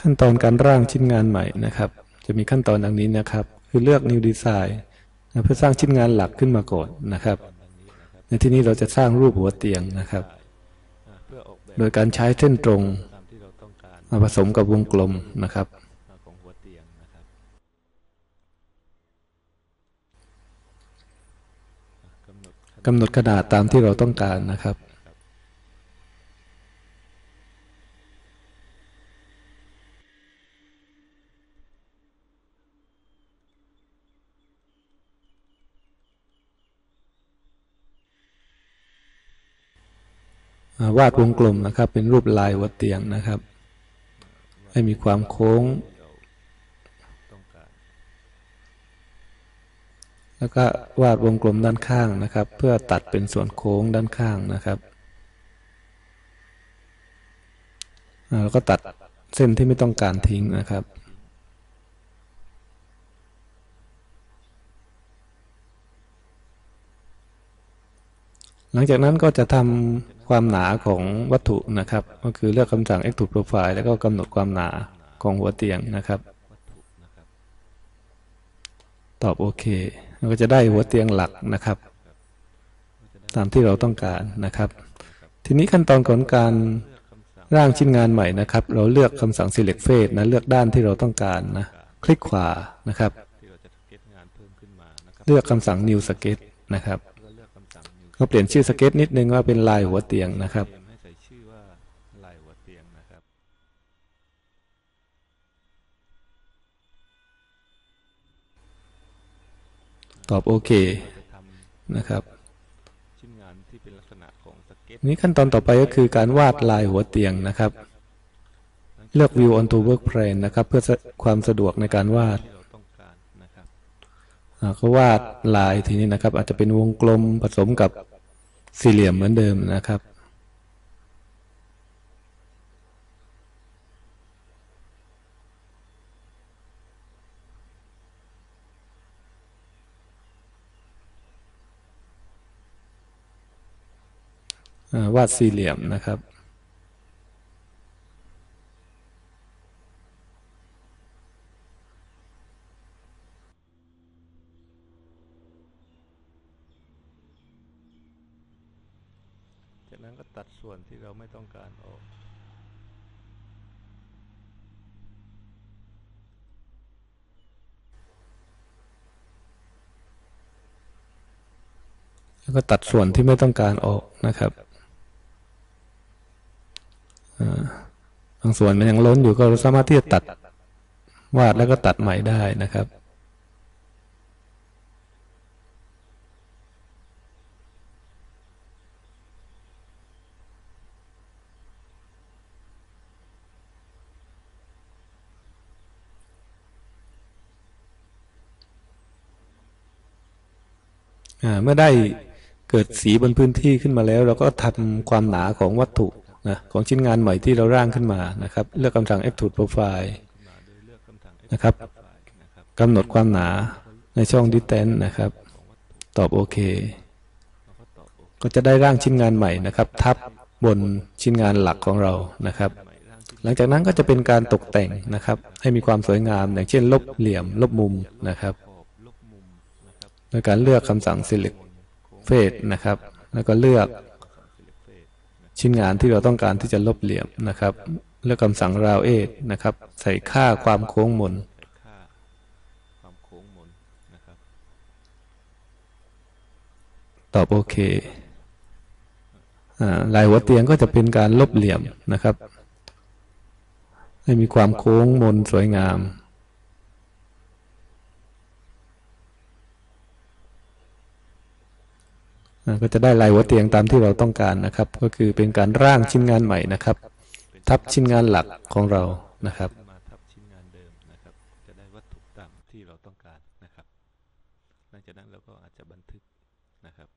ขั้นตอนการร่างชิ้นงานใหม่นะครับ จะมีขั้นตอนดังนี้นะครับ คือเลือก New Design เพื่อสร้างชิ้นงานหลักขึ้นมาก่อนนะครับ ในที่นี้เราจะสร้างรูปหัวเตียงนะครับ โดยการใช้เส้นตรงมาผสมกับวงกลมนะครับ กำหนดขนาดตามที่เราต้องการนะครับ วาดวงกลมนะครับ เป็นรูปลายหัวเตียงนะครับ ให้มีความโค้ง แล้วก็วาดวงกลมด้านข้างนะครับ เพื่อตัดเป็นส่วนโค้งด้านข้างนะครับแล้วก็ตัดเส้นที่ไม่ต้องการทิ้งนะครับหลังจากนั้นก็จะทำ ความหนาของวัตถุนะครับ ก็คือเลือกคำสั่ง extrude profile แล้วก็กำหนดความหนาของหัวเตียงนะครับ ตอบโอเคเราก็จะได้หัวเตียงหลักนะครับ ตามที่เราต้องการนะครับ ทีนี้ขั้นตอนของการร่างชิ้นงานใหม่นะครับ เราเลือกคำสั่ง select face นะเลือกด้านที่เราต้องการนะ คลิกขวานะครับ เลือกคำสั่ง new sketch นะครับ ก็เปลี่ยนชื่อสเก็ตนิดนึงว่าเป็นลายหัวเตียงนะครับตอบโอเคนะครับนี้ขั้นตอนต่อไปก็คือการวาดลายหัวเตียงนะครับ เลือก View onto Work Plan นะครับ เพื่อความสะดวกในการวาดก็วาดลายทีนี้นะครับ อาจจะเป็นวงกลมผสมกับ สี่เหลี่ยมเหมือนเดิมนะครับ วาดสี่เหลี่ยมนะครับ ตัดส่วนที่เราไม่ต้องการออกแล้วก็ตัดส่วนที่ไม่ต้องการออกนะครับบางส่วนมันยังล้นอยู่ก็สามารถที่จะตัดวาดแล้วก็ตัดใหม่ได้นะครับ เมื่อได้เกิดสีบนพื้นที่ขึ้นมาแล้ว เราก็ทำความหนาของวัตถุนะของชิ้นงานใหม่ที่เราร่างขึ้นมานะครับ เลือกคำสั่ง extrude profile นะครับกำหนดความหนาในช่อง distance นะครับ ตอบโอเค ก็จะได้ร่างชิ้นงานใหม่นะครับ ทับบนชิ้นงานหลักของเรานะครับ หลังจากนั้นก็จะเป็นการตกแต่งนะครับ ให้มีความสวยงาม อย่างเช่น ลบเหลี่ยม ลบมุมนะครับ โดยการเลือกคำสั่ง select face นะครับ แล้วก็เลือกชิ้นงานที่เราต้องการที่จะลบเหลี่ยมนะครับ เลือกคำสั่ง round e d นะครับ ใส่ค่าความโค้งมนตอบโอเคลายหัวเตียงก็จะเป็นการลบเหลี่ยมนะครับ ให้มีความโค้งมนสวยงาม ก็จะได้ลายหัวเตียงตามที่เราต้องการนะครับ ก็คือเป็นการร่างชิ้นงานใหม่นะครับ ทับชิ้นงานหลักของเรานะครับจะได้วัตถุตามที่เราต้องการนะครับหลังจากนั้นเราก็อาจจะบันทึกนะครับ